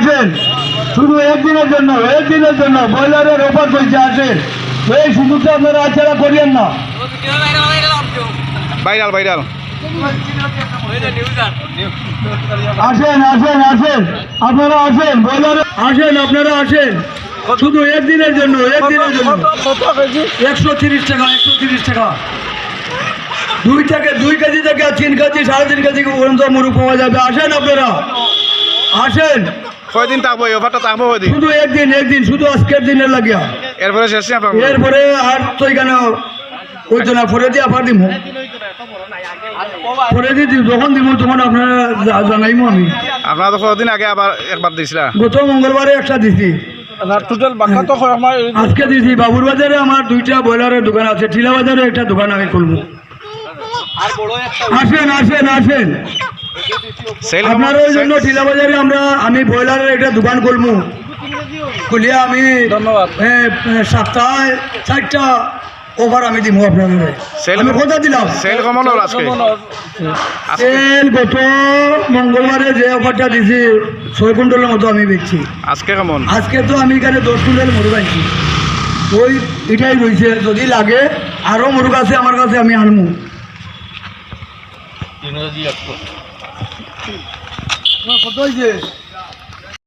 আসেন। শুধু একদিনের জন্য একদিনের জন্য ব্রয়লারের অফার চলছে আসেন। এই সুযোগটা আপনারা আছাড়া করিয়েন না। Viral viral. আসেন আসেন আসেন। আপনারা আসেন ব্রয়লারে আসেন আপনারা আসেন। শুধু একদিনের জন্য একদিনের জন্য। একশো তিরিশ টাকা একশো তিরিশ টাকা। দুই থেকে দুই কেজি থেকে তিন কেজি সাড়ে তিন কেজি পর্যন্ত মুরগ পাওয়া যাবে। আসেন আপনারা। আসেন। কয়দিন থাকব? এই অফারটা থাকব কয়দিন? শুধু একদিন একদিন শুধু আজকের দিনের লাগিয়া। এরপরে শেষ এরপরে আর তো এখানে ওই তো না পরে দিয়ে আবার দিব পরে দিয়ে দিব যখন দিব তখন আপনারা জা- জানাইমো আমি। আপনারা তো কদিন আগে আবার একবার দিছিলা? গত মঙ্গলবারে একটা দিছি। টোটাল বাক্কা তো হয় আমার আজকে দিছি বাবুর বাজারে আমার দুইটা ব্রয়লারের দোকান আছে টিলা বাজারে একটা দোকান আমি খুলবো। আসেন আসেন আসেন। আপনার ওই জন্য টিলা বাজারে আমরা আমি ব্রয়লারের একটা দোকান খুলবো। খুলিয়া আমি ধন্যবাদ। সপ্তাহে চারটা ওভার আমি দিব আপনাদের আমি কথা দিলাম। সেল আজকে? আজকে। গত মঙ্গলবারে যে অফারটা দিছি ছয় কুইন্টালের মতো আমি বেচছি। আজকে কেমন? আজকে তো আমি এখানে দশ কুইন্টাল মুরগ আনছি ওই এটাই রয়েছে। যদি লাগে আরও মুরগ আছে আমার কাছে আমি আনব। কত হয়েছে